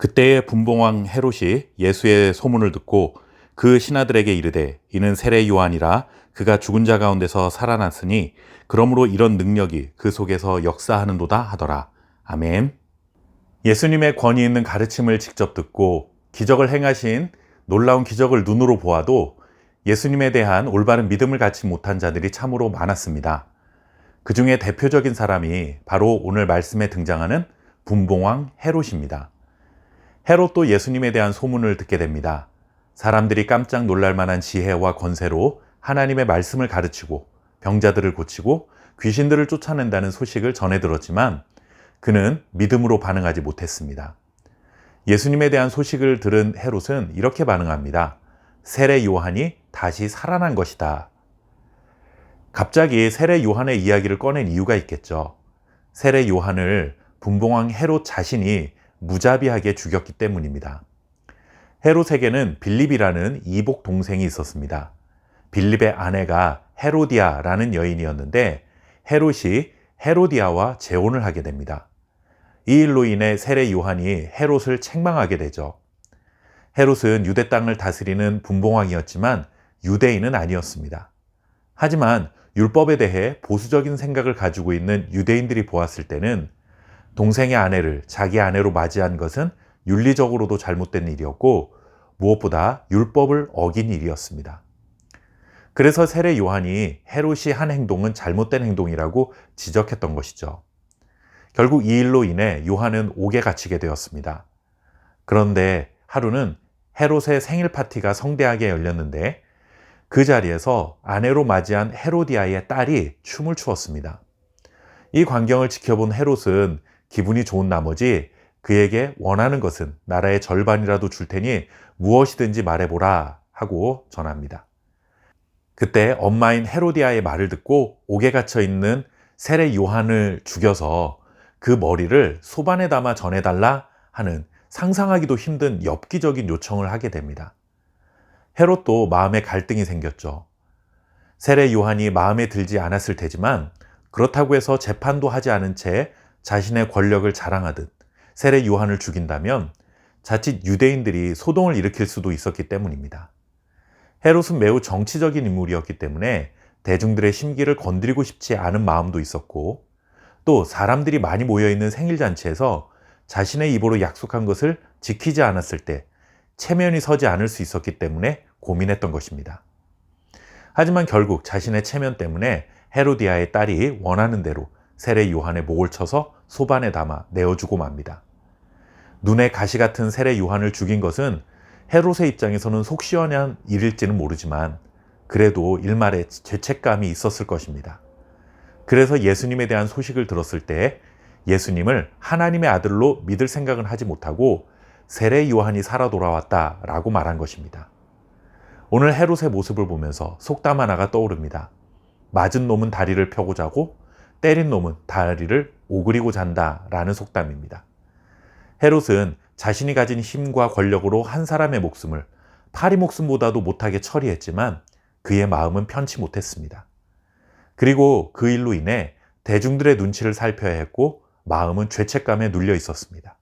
그때의 분봉왕 헤롯이 예수의 소문을 듣고 그 신하들에게 이르되 이는 세례 요한이라 그가 죽은 자 가운데서 살아났으니 그러므로 이런 능력이 그 속에서 역사하는도다 하더라. 아멘. 예수님의 권위 있는 가르침을 직접 듣고 기적을 행하신 놀라운 기적을 눈으로 보아도 예수님에 대한 올바른 믿음을 갖지 못한 자들이 참으로 많았습니다. 그 중에 대표적인 사람이 바로 오늘 말씀에 등장하는 분봉왕 헤롯입니다. 헤롯도 예수님에 대한 소문을 듣게 됩니다. 사람들이 깜짝 놀랄 만한 지혜와 권세로 하나님의 말씀을 가르치고 병자들을 고치고 귀신들을 쫓아낸다는 소식을 전해 들었지만 그는 믿음으로 반응하지 못했습니다. 예수님에 대한 소식을 들은 헤롯은 이렇게 반응합니다. 세례 요한이 다시 살아난 것이다. 갑자기 세례 요한의 이야기를 꺼낸 이유가 있겠죠. 세례 요한을 분봉왕 헤롯 자신이 무자비하게 죽였기 때문입니다. 헤롯에게는 빌립이라는 이복 동생이 있었습니다. 빌립의 아내가 헤로디아라는 여인이었는데 헤롯이 헤로디아와 재혼을 하게 됩니다. 이 일로 인해 세례 요한이 헤롯을 책망하게 되죠. 헤롯은 유대 땅을 다스리는 분봉왕이었지만 유대인은 아니었습니다. 하지만 율법에 대해 보수적인 생각을 가지고 있는 유대인들이 보았을 때는 동생의 아내를 자기 아내로 맞이한 것은 윤리적으로도 잘못된 일이었고 무엇보다 율법을 어긴 일이었습니다. 그래서 세례 요한이 헤롯이 한 행동은 잘못된 행동이라고 지적했던 것이죠. 결국 이 일로 인해 요한은 옥에 갇히게 되었습니다. 그런데 하루는 헤롯의 생일 파티가 성대하게 열렸는데 그 자리에서 아내로 맞이한 헤로디아의 딸이 춤을 추었습니다. 이 광경을 지켜본 헤롯은 기분이 좋은 나머지 그에게 원하는 것은 나라의 절반이라도 줄 테니 무엇이든지 말해보라 하고 전합니다. 그때 엄마인 헤로디아의 말을 듣고 옥에 갇혀 있는 세례 요한을 죽여서 그 머리를 소반에 담아 전해달라 하는 상상하기도 힘든 엽기적인 요청을 하게 됩니다. 헤롯도 마음에 갈등이 생겼죠. 세례 요한이 마음에 들지 않았을 테지만 그렇다고 해서 재판도 하지 않은 채 자신의 권력을 자랑하듯 세례 요한을 죽인다면 자칫 유대인들이 소동을 일으킬 수도 있었기 때문입니다. 헤롯은 매우 정치적인 인물이었기 때문에 대중들의 심기를 건드리고 싶지 않은 마음도 있었고 또 사람들이 많이 모여있는 생일잔치에서 자신의 입으로 약속한 것을 지키지 않았을 때 체면이 서지 않을 수 있었기 때문에 고민했던 것입니다. 하지만 결국 자신의 체면 때문에 헤로디아의 딸이 원하는 대로 세례 요한의 목을 쳐서 소반에 담아 내어주고 맙니다. 눈에 가시 같은 세례 요한을 죽인 것은 헤롯의 입장에서는 속 시원한 일일지는 모르지만 그래도 일말의 죄책감이 있었을 것입니다. 그래서 예수님에 대한 소식을 들었을 때 예수님을 하나님의 아들로 믿을 생각은 하지 못하고 세례 요한이 살아 돌아왔다라고 말한 것입니다. 오늘 헤롯의 모습을 보면서 속담 하나가 떠오릅니다. 맞은 놈은 다리를 펴고 자고 때린 놈은 다리를 오그리고 잔다라는 속담입니다. 헤롯은 자신이 가진 힘과 권력으로 한 사람의 목숨을 파리 목숨보다도 못하게 처리했지만 그의 마음은 편치 못했습니다. 그리고 그 일로 인해 대중들의 눈치를 살펴야 했고 마음은 죄책감에 눌려 있었습니다.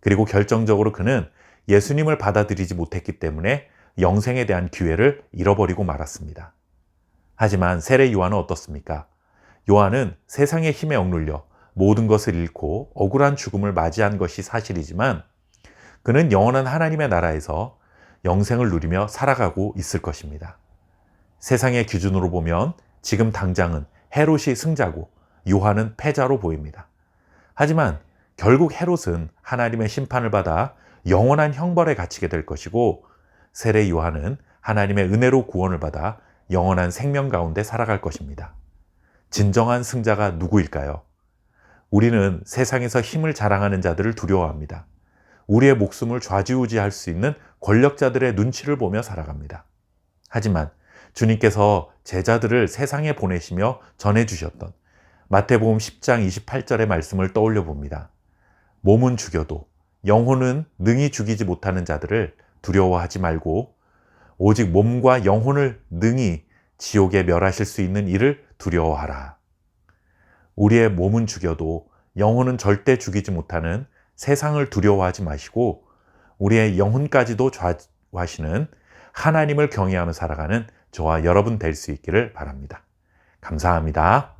그리고 결정적으로 그는 예수님을 받아들이지 못했기 때문에 영생에 대한 기회를 잃어버리고 말았습니다. 하지만 세례 요한은 어떻습니까? 요한은 세상의 힘에 억눌려 모든 것을 잃고 억울한 죽음을 맞이한 것이 사실이지만 그는 영원한 하나님의 나라에서 영생을 누리며 살아가고 있을 것입니다. 세상의 기준으로 보면 지금 당장은 헤롯이 승자고 요한은 패자로 보입니다. 하지만 결국 헤롯은 하나님의 심판을 받아 영원한 형벌에 갇히게 될 것이고 세례 요한은 하나님의 은혜로 구원을 받아 영원한 생명 가운데 살아갈 것입니다. 진정한 승자가 누구일까요? 우리는 세상에서 힘을 자랑하는 자들을 두려워합니다. 우리의 목숨을 좌지우지할 수 있는 권력자들의 눈치를 보며 살아갑니다. 하지만 주님께서 제자들을 세상에 보내시며 전해주셨던 마태복음 10장 28절의 말씀을 떠올려 봅니다. 몸은 죽여도 영혼은 능히 죽이지 못하는 자들을 두려워하지 말고 오직 몸과 영혼을 능히 지옥에 멸하실 수 있는 이를 두려워하라. 우리의 몸은 죽여도 영혼은 절대 죽이지 못하는 세상을 두려워하지 마시고 우리의 영혼까지도 좌우하시는 하나님을 경외하며 살아가는 저와 여러분 될 수 있기를 바랍니다. 감사합니다.